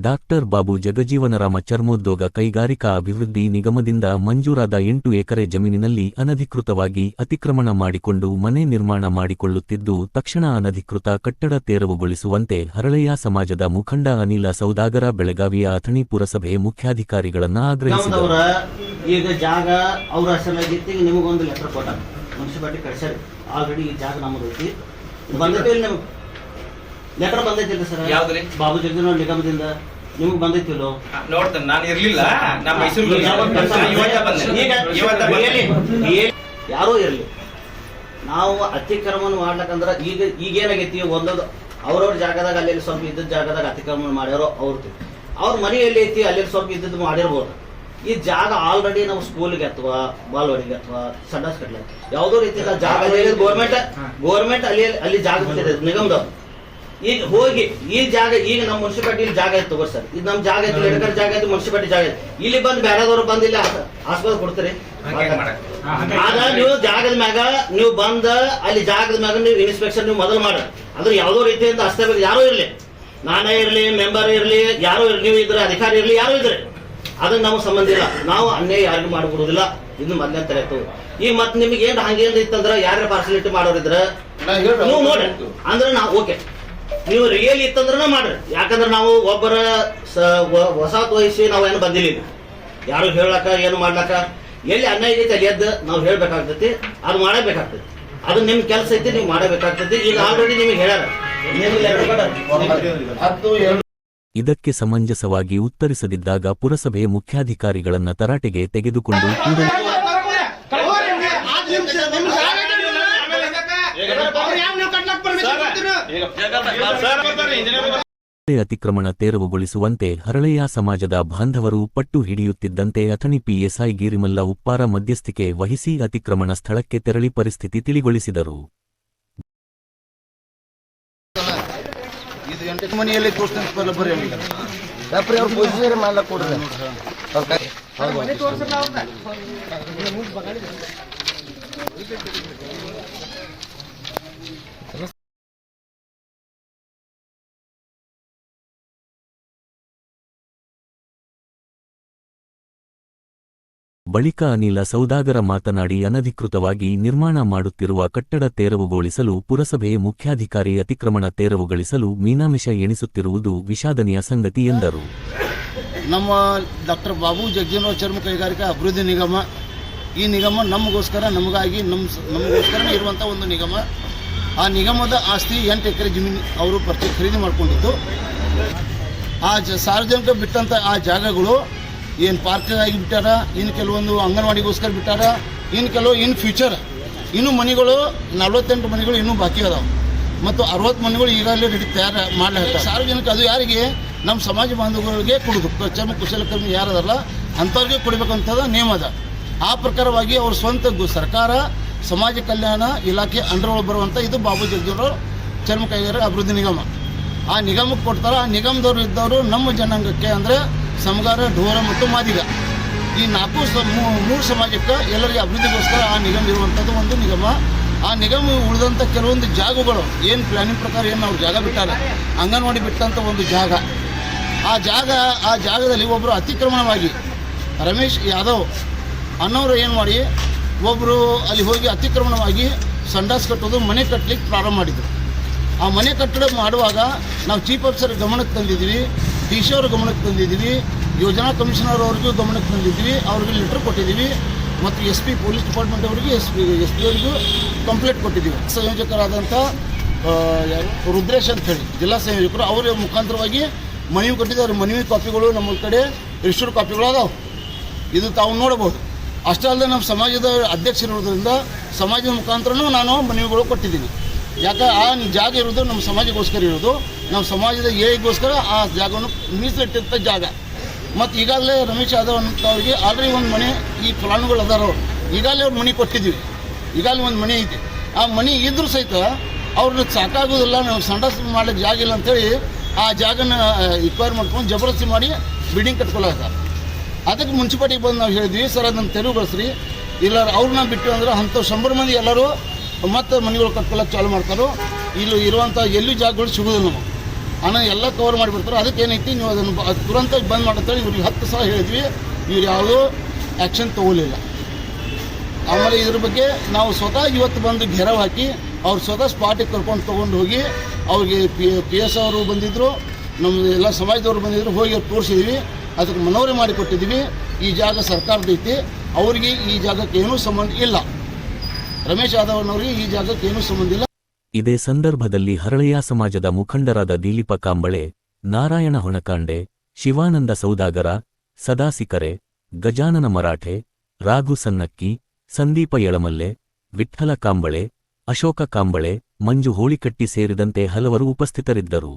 Doctor Babu ಜಗಜೀವನರಾಮ ಚರ್ಮೋದ್ಯೋಗ ಕೈಗಾರಿಕಾ ಅಭಿವೃದ್ಧಿ ನಿಗಮದಿಂದ ಮಂಜೂರಾದ ಎಂಟು ಎಕರೆ ಜಮೀನಿನಲ್ಲಿ ಅನಧಿಕೃತವಾಗಿ ಅತಿಕ್ರಮಣ ಮಾಡಿಕೊಂಡು ಮನೆ ನಿರ್ಮಾಣ ಮಾಡಿಕೊಳ್ಳುತ್ತಿದ್ದು, ತಕ್ಷಣ ಅನಧಿಕೃತ ಕಟ್ಟಡ ತೆರವುಗೊಳಿಸುವಂತೆ ಹರಳೆಯ ಸಮಾಜದ ಮುಖಂಡ ಅನಿಲ ಸೌದಾಗರ ಬೆಳಗಾವಿಯ ಅಥಣಿ ಪುರಸಭೆ ಮುಖ್ಯಾಧಿಕಾರಿಗಳನ್ನು ಆಗ್ರಹಿಸಿದರು. ಈಗ ಜಾಗ ಅವ್ರ ಲೆಟರ್ ಆಲ್ರೆಡಿ ಈ ಲೆಟರ್ ಬಂದೈತಿಲ್ಲ ಸರ್? ಯಾವ್ದ್ರಿ? ಬಾಬು ಜಗದೀಶ್ ನಿಗಮದಿಂದ ನಿಮ್ಗೆ ಬಂದೈತಿಲ್ಲೋ? ನೋಡ್ತೇನೆ ನಾನು ಇರ್ಲಿಲ್ಲ. ನಮ್ಮ ಮೈಸೂರು ಯಾರೋ ಇರಲಿ. ನಾವು ಅತಿಕ್ರಮಣ ಮಾಡ್ಲಕ್ಕಂದ್ರ ಈಗ ಈಗ ಏನಾಗೈತಿ ಒಂದೊಂದು ಅವ್ರವ್ರ ಜಾಗದಾಗ ಅಲ್ಲಿ ಸ್ವಲ್ಪ ಇದ್ದ ಜಾಗದಾಗ ಅತಿಕ್ರಮಣ ಮಾಡ್ಯಾರೋ ಅವ್ರದ್ದು ಅವ್ರ ಮನೆ ಎಲ್ಲಿ ಐತಿ ಅಲ್ಲಿ ಸ್ವಲ್ಪ ಇದ್ದದ್ದು ಮಾಡಿರ್ಬೋದು. ಈ ಜಾಗ ಆಲ್ರೆಡಿ ನಾವು ಸ್ಕೂಲ್ಗೆ ಅಥವಾ ಬಾಲ್ವಾಡಿಗೆ ಅಥವಾ ಸಂಡಾಸ್ ಕಟ್ಲ ಯಾವುದೋ ರೀತಿ ಜಾಗ ಗೋರ್ಮೆಂಟ್ ಗೋರ್ಮೆಂಟ್ ಅಲ್ಲಿ ಅಲ್ಲಿ ಜಾಗ ನಿಗಮದವ್ರು. ಈಗ ಹೋಗಿ ಈ ಜಾಗ ಈಗ ನಮ್ಮ ಮುನ್ಸಿಪಾಲ್ಟಿ ಜಾಗ ಐತೆ ತಗೋರಿ ಸರ್. ಇದು ನಮ್ಮ ಜಾಗ ಐತಿ ಎಡಕರ್ ಜಾಗ ಐತಿ ಮುನ್ಸಿಪಾಲ್ಟಿ ಜಾಗ ಐತಿ. ಇಲ್ಲಿ ಬಂದು ಬೇರೆದವ್ರು ಬಂದಿಲ್ಲ ಇಲ್ಲಿ ಆಸ್ಪತ್ರೆ ಕೊಡ್ತೀರಿ. ಆಗ ನೀವು ಜಾಗದ ಮ್ಯಾಗ ನೀವು ಬಂದ ಅಲ್ಲಿ ಜಾಗದ ಮ್ಯಾಗ ನೀವು ಇನ್ಸ್ಪೆಕ್ಷನ್ ನೀವು ಮೊದಲು ಮಾಡ. ಅದ್ರ ಯಾವ್ದೋ ರೀತಿಯಿಂದ ಹಸ್ತಬೇಕು ಯಾರೋ ಇರ್ಲಿ. ನಾನೇ ಇರ್ಲಿ ಮೆಂಬರ್ ಇರ್ಲಿ ಯಾರೋ ಇರ್ಲಿ ನೀವು ಇದ್ರೆ ಅಧಿಕಾರಿ ಇರ್ಲಿ ಯಾರೋ ಇದ್ರೆ. ಅದನ್ನ ನಮಗೆ ಸಂಬಂಧ ಇಲ್ಲ. ನಾವು ಅನ್ಯಾಯ ಯಾರಿಗೂ ಮಾಡಿಕೊಡೋದಿಲ್ಲ. ಇನ್ನು ಮೊದಲನೇ ತಲೆತು ಈ ಮತ್ತೆ ನಿಮಗೆ ಏನ್ ಹಂಗೇನ್ ಇತ್ತಂದ್ರ ಯಾರೇ ಪಾರ್ಸಲಿಟಿ ಮಾಡೋರಿದ್ರೆ? ನೀವು ನೋಡಿ. ಅಂದ್ರೆ ನಾವು ಓಕೆ ನೀವು ರಿಯಲ್ ಇತ್ತಂದ್ರೆ ಮಾಡ್ರಿ. ಯಾಕಂದ್ರೆ ನಾವು ಒಬ್ಬರ ಸ- ವಹಿಸಿ ನಾವು ಏನು ಬಂದಿಲ್ಲ ಯಾರು ಹೇಳಕ್ಕ ಏನು ಮಾಡ್ಲಕ್ಕ ಎಲ್ಲಿ ಅನ್ಯಾಯ ಐತಿ ಅಲ್ಲಿ ಎದ್ದು ನಾವು ಹೇಳ್ಬೇಕಾಗ್ತೈತಿ ಅದು ಮಾಡಬೇಕಾಗ್ತೈತಿ. ಅದು ನಿಮ್ ಕೆಲಸ ಐತಿ ನೀವು ಮಾಡಬೇಕಾಗ್ತೈತಿ. ಈಗ ಆಲ್ರೆಡಿ ನಿಮಗೆ ಹೇಳ್ಯಾರ. ಇದಕ್ಕೆ ಸಮಂಜಸವಾಗಿ ಉತ್ತರಿಸದಿದ್ದಾಗ ಪುರಸಭೆ ಮುಖ್ಯಾಧಿಕಾರಿಗಳನ್ನ ತರಾಟೆಗೆ ತೆಗೆದುಕೊಂಡು ಕೂಡಲೇ ಅತಿಕ್ರಮಣ ತೆರವುಗೊಳಿಸುವಂತೆ ಹರಳೆಯ ಸಮಾಜದ ಬಾಂಧವರು ಪಟ್ಟು ಹಿಡಿಯುತ್ತಿದ್ದಂತೆ ಅಥಣಿ ಪಿಎಸ್ಐ ಗಿರಿಮಲ್ಲ ಉಪ್ಪಾರ ಮಧ್ಯಸ್ಥಿಕೆ ವಹಿಸಿ ಅತಿಕ್ರಮಣ ಸ್ಥಳಕ್ಕೆ ತೆರಳಿ ಪರಿಸ್ಥಿತಿ ತಿಳಿಗೊಳಿಸಿದರು. ಬಳಿಕ ಅನಿಲ ಸೌದಾಗರ ಮಾತನಾಡಿ ಅನಧಿಕೃತವಾಗಿ ನಿರ್ಮಾಣ ಮಾಡುತ್ತಿರುವ ಕಟ್ಟಡ ತೆರವುಗೊಳಿಸಲು ಪುರಸಭೆ ಮುಖ್ಯಾಧಿಕಾರಿ ಅತಿಕ್ರಮಣ ತೆರವುಗೊಳಿಸಲು ಮೀನಾಮಿಷ ಎಣಿಸುತ್ತಿರುವುದು ವಿಷಾದನೀಯ ಸಂಗತಿ ಎಂದರು. ನಮ್ಮ ಡಾಕ್ಟರ್ ಬಾಬು ಜಗಜೀವನ ಚರ್ಮ ಕೈಗಾರಿಕಾ ಅಭಿವೃದ್ಧಿ ನಿಗಮ, ಈ ನಿಗಮ ನಮಗೋಸ್ಕರ, ನಮಗಾಗಿ ನಮ್ಮ ನಮಗೋಸ್ಕರ ಇರುವಂಥ ಒಂದು ನಿಗಮ. ಆ ನಿಗಮದ ಆಸ್ತಿ ಎಂಟು ಎಕರೆ ಜಮೀನು ಅವರು ಪರ್ಚೇಸ್ ಖರೀದಿ ಮಾಡಿಕೊಂಡಿದ್ದು. ಆ ಸಾರ್ವಜನಿಕ ಬಿಟ್ಟಂಥ ಆ ಜಾಗಗಳು ಏನು ಪಾರ್ಕ್ಗಾಗಿ ಬಿಟ್ಟಾರ ಇನ್ನು ಕೆಲವೊಂದು ಅಂಗನವಾಡಿಗೋಸ್ಕರ ಬಿಟ್ಟಾರ ಇನ್ನು ಕೆಲವು ಇನ್ ಫ್ಯೂಚರ್. ಇನ್ನು ಮನೆಗಳು, ನಲವತ್ತೆಂಟು ಮನೆಗಳು ಇನ್ನೂ ಬಾಕಿ ಅದಾವೆ. ಮತ್ತು ಅರವತ್ತು ಮನೆಗಳು ಈಗಾಗಲೇ ರೆಡಿ ತಯಾರು ಮಾಡಲಾಗ್ತದೆ ಸಾರ್ವಜನಿಕ, ಅದು ಯಾರಿಗೆ? ನಮ್ಮ ಸಮಾಜ ಬಾಂಧವಗಳಿಗೆ ಕೊಡೋದು. ಚರ್ಮ ಕುಶಲಕರ್ಮಿ ಯಾರದಲ್ಲ ಅಂಥವ್ರಿಗೆ ಕೊಡಬೇಕಂತದ ನಿಯಮ ಅದ. ಆ ಪ್ರಕಾರವಾಗಿ ಅವ್ರ ಸ್ವಂತ ಸರ್ಕಾರ, ಸಮಾಜ ಕಲ್ಯಾಣ ಇಲಾಖೆ ಅಂಡರ್ ಬರುವಂಥ ಇದು ಬಾಬು ಚರ್ಮ ಕೈಗಾರಿಕೆ ಅಭಿವೃದ್ಧಿ ನಿಗಮ. ಆ ನಿಗಮಕ್ಕೆ ಕೊಡ್ತಾರೆ. ಆ ನಿಗಮದವರು ಇದ್ದವರು ನಮ್ಮ ಜನಾಂಗಕ್ಕೆ ಅಂದರೆ ಸಮಗಾರ ಢೋರ ಮತ್ತು ಮಾದಿಗ. ಈ ನಾಲ್ಕು ಮೂರು ಸಮಾಜಕ್ಕೆ ಎಲ್ಲರಿಗೆ ಅಭಿವೃದ್ಧಿಗೋಸ್ಕರ ಆ ನಿಗಮ ಇರುವಂಥದ್ದು ಒಂದು ನಿಗಮ. ಆ ನಿಗಮ ಉಳಿದಂಥ ಕೆಲವೊಂದು ಜಾಗಗಳು, ಏನು ಪ್ಲಾನಿಂಗ್ ಪ್ರಕಾರ ಏನು ಅವ್ರು ಜಾಗ ಬಿಟ್ಟಾರ ಅಂಗನವಾಡಿ ಬಿಟ್ಟಂಥ ಒಂದು ಜಾಗ. ಆ ಜಾಗ, ಆ ಜಾಗದಲ್ಲಿ ಒಬ್ಬರು ಅತಿಕ್ರಮಣವಾಗಿ ರಮೇಶ್ ಯಾದವ್ ಅನ್ನೋರು ಏನು ಮಾಡಿ ಒಬ್ಬರು ಅಲ್ಲಿ ಹೋಗಿ ಅತಿಕ್ರಮಣವಾಗಿ ಸಂಡಾಸ್ ಕಟ್ಟೋದು, ಮನೆ ಕಟ್ಟಲಿಕ್ಕೆ ಪ್ರಾರಂಭ ಮಾಡಿದರು. ಆ ಮನೆ ಕಟ್ಟಡ ಮಾಡುವಾಗ ನಾವು ಚೀಫ್ ಆಫೀಸರ್ ಗಮನಕ್ಕೆ ತಂದಿದ್ದೀವಿ. ಡಿ ಸಿ ಅವ್ರ ಗಮನಕ್ಕೆ ತಂದಿದ್ದೀವಿ, ಯೋಜನಾ ಕಮಿಷನರ್ ಅವ್ರಿಗೂ ಗಮನಕ್ಕೆ ತಂದಿದ್ದೀವಿ, ಅವ್ರಿಗೆ ಲೆಟ್ರ್ ಕೊಟ್ಟಿದ್ದೀವಿ, ಮತ್ತು ಎಸ್ ಪಿ ಪೊಲೀಸ್ ಡಿಪಾರ್ಟ್ಮೆಂಟ್ ಅವರಿಗೆ ಎಸ್ ಪಿ ಎಸ್ ಪಿ ಅವರಿಗೂ ಕಂಪ್ಲೇಂಟ್ ಕೊಟ್ಟಿದ್ದೀವಿ. ಸಂಯೋಜಕರಾದಂಥ ಯಾರು? ರುದ್ರೇಶ್ ಅಂತ ಹೇಳಿ, ಜಿಲ್ಲಾ ಸಂಯೋಜಕರು, ಅವರ ಮುಖಾಂತರವಾಗಿ ಮನವಿ ಕೊಟ್ಟಿದ್ದಾರೆ. ಮನವಿ ಕಾಪಿಗಳು ನಮ್ಮ ಕಡೆ ರಿಜಿಸ್ಟರ್ ಕಾಪಿಗಳು ಅದಾವೆ. ಇದು ತಾವು ನೋಡಬಹುದು. ಅಷ್ಟೇ ಅಲ್ಲದೆ ನಮ್ಮ ಸಮಾಜದ ಅಧ್ಯಕ್ಷರಿರೋದ್ರಿಂದ ಸಮಾಜದ ಮುಖಾಂತರನೂ ನಾನು ಮನವಿಗಳು ಕೊಟ್ಟಿದ್ದೀನಿ. ಯಾಕೆ ಆ ಜಾಗ ಇರೋದು ನಮ್ಮ ಸಮಾಜಕ್ಕೋಸ್ಕರ ಇರೋದು. ನಮ್ಮ ಸಮಾಜದ ಏಳಿಗೋಸ್ಕರ ಆ ಜಾಗವನ್ನು ಮೀಸಲಿಟ್ಟಿರ್ತ ಜಾಗ. ಮತ್ತು ಈಗಾಗಲೇ ರಮೇಶ್ ಯಾದವ್ ಅಂತವ್ರಿಗೆ ಆಲ್ರೆಡಿ ಒಂದು ಮನೆ ಈ ಫಲಾನುಗಳು ಅದಾರ, ಈಗಾಗಲೇ ಅವ್ರು ಮನೆ ಕೊಟ್ಟಿದ್ದೀವಿ. ಈಗಾಗಲೇ ಒಂದು ಮನೆ ಐತೆ. ಆ ಮನೆ ಇದ್ರೂ ಸಹಿತ ಅವ್ರನ್ನ ಸಾಕಾಗೋದಿಲ್ಲ, ನಾವು ಸಂಡ ಮಾಡ್ಲಿಕ್ಕೆ ಜಾಗ ಇಲ್ಲ ಅಂತೇಳಿ ಆ ಜಾಗನ ಇಕ್ವೈರ್ ಮಾಡ್ಕೊಂಡು ಜಬರ್ದಸ್ತಿ ಮಾಡಿ ಬಿಲ್ಡಿಂಗ್ ಕಟ್ಕೊಳ್ಳೋತಾರೆ ಅದಕ್ಕೆ ಮುನ್ಸಿಪಾಲ್ಟಿಗೆ ಬಂದು ನಾವು ಹೇಳಿದ್ವಿ, ಸರ್, ಅದನ್ನು ತೆರವುಗೊಳಿಸ್ರಿ. ಇಲ್ಲ ಅವ್ರನ್ನ ಬಿಟ್ಟು ಅಂದ್ರೆ ಅಂಥ ಶಂಬರ್ ಮಂದಿ ಎಲ್ಲರೂ ಮತ್ತೆ ಮನೆಗಳು ಕಟ್ಕೊಳ್ಳೋಕೆ ಚಾಲು ಮಾಡ್ತಾರೋ, ಇಲ್ಲಿ ಇರುವಂಥ ಎಲ್ಲಿ ಜಾಗಗಳು ಸಿಗೋದಿಲ್ಲ ನಮಗೆ. ಹಣ ಎಲ್ಲ ಕವರ್ ಮಾಡಿಬಿಡ್ತಾರೆ. ಅದಕ್ಕೆ ಏನೈತಿ, ನೀವು ಅದನ್ನು ತುರಂತ ಬಂದ್ ಮಾಡತ್ತೇಳಿ ಇವ್ರಿಗೆ ಹತ್ತು ಸಲ ಹೇಳಿದ್ವಿ. ಇವ್ರು ಯಾವುದೂ ಆ್ಯಕ್ಷನ್ ತಗೊಳ್ಳಿಲ್ಲ. ಆಮೇಲೆ ಇದ್ರ ಬಗ್ಗೆ ನಾವು ಸ್ವತಃ ಇವತ್ತು ಬಂದು ಘೆರವ್ ಹಾಕಿ, ಅವ್ರು ಸ್ವತಃ ಸ್ಪಾಟಿಗೆ ಕರ್ಕೊಂಡು ತೊಗೊಂಡು ಹೋಗಿ, ಅವ್ರಿಗೆ ಪಿ ಪಿ ಎಸ್ ಅವರು ಬಂದಿದ್ದರು ನಮ್ಮ ಎಲ್ಲ ಸಮಾಜದವರು ಬಂದಿದ್ದರು ಹೋಗಿ ಅವ್ರು ತೋರಿಸಿದ್ವಿ. ಅದಕ್ಕೆ ಮನವರಿ ಮಾಡಿಕೊಟ್ಟಿದ್ವಿ. ಈ ಜಾಗ ಸರ್ಕಾರದ ಐತಿ. ಅವರಿಗೆ ಈ ಜಾಗಕ್ಕೆ ಏನೂ ಸಂಬಂಧ ಇಲ್ಲ. ರಮೇಶ್ ಯಾದವ್ನವರಿಗೆ ಈ ಜಾಗಕ್ಕೆ ಏನೂ ಸಂಬಂಧ ಇಲ್ಲ. ಇದೇ ಸಂದರ್ಭದಲ್ಲಿ ಹರಳೆಯ ಸಮಾಜದ ಮುಖಂಡರಾದ ದಿಲೀಪ ಕಾಂಬಳೆ, ನಾರಾಯಣ ಹೊಣಕಾಂಡೆ, ಶಿವಾನಂದ ಸೌದಾಗರ, ಸದಾಸಿಕರೆ, ಗಜಾನನ ಮರಾಠೆ, ರಾಘು ಸನ್ನಕ್ಕಿ, ಸಂದೀಪ ಯಳಮಲ್ಲೆ, ವಿಠ್ಠಲ ಕಾಂಬಳೆ, ಅಶೋಕ ಕಾಂಬಳೆ, ಮಂಜು ಹೋಳಿಕಟ್ಟಿ ಸೇರಿದಂತೆ ಹಲವರು ಉಪಸ್ಥಿತರಿದ್ದರು.